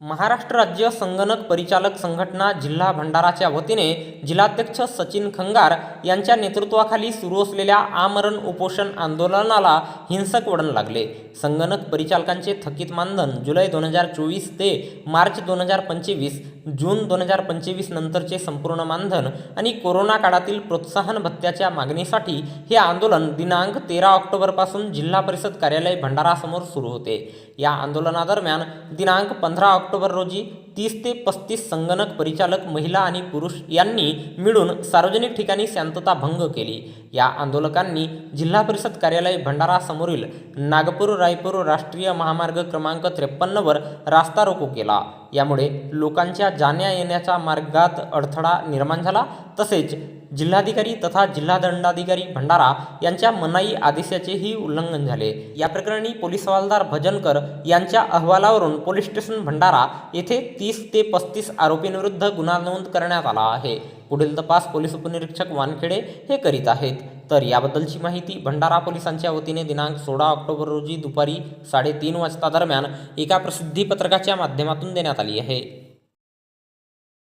महाराष्ट्र राज्य संगणक परिचालक संघटना जिल्हा भंडाराच्या वतीने जिल्हाध्यक्ष सचिन खंगार यांच्या नेतृत्वाखाली सुरू असलेल्या आमरण उपोषण आंदोलनाला हिंसक वळण लागले. संगणक परिचालकांचे थकीत मानधन जुलै दोन हजार चोवीस ते मार्च दोन हजार पंचवीस जून दोन हजार पंचवीस नंतरचे संपूर्ण मानधन आणि कोरोना काळातील प्रोत्साहन भत्त्याच्या मागणीसाठी हे आंदोलन दिनांक तेरा ऑक्टोबरपासून जिल्हा परिषद कार्यालय भंडारासमोर सुरू होते. या आंदोलनादरम्यान दिनांक पंधरा ऑक्टोबर रोजी तीस ते पस्तीस संगणक परिचालक महिला आणि पुरुष यांनी मिळून सार्वजनिक ठिकाणी शांतता भंग केली. या आंदोलकांनी जिल्हा परिषद कार्यालय भंडारासमोरील नागपूर रायपूर राष्ट्रीय महामार्ग क्रमांक त्रेपन्नवर रास्ता रोको केला. यामुळे लोकांच्या जाण्या येण्याच्या मार्गात अडथळा निर्माण झाला. तसेच जिल्हाधिकारी तथा जिल्हा दंडाधिकारी भंडारा यांच्या मनाई आदेशाचेही उल्लंघन झाले. या प्रकरणी पोलीस हवालदार भजनकर यांच्या अहवालावरून पोलीस स्टेशन भंडारा येथे तीस ते पस्तीस आरोपींविरुद्ध गुन्हा नोंद करण्यात आला आहे. पुढील तपास पोलीस उपनिरीक्षक वानखेडे हे करीत आहेत. तर याबद्दलची माहिती भंडारा पोलिसांच्या वतीने दिनांक सोळा ऑक्टोबर रोजी दुपारी साडेतीन वाजता दरम्यान एका प्रसिद्धी पत्रकाच्या माध्यमातून देण्यात आली आहे.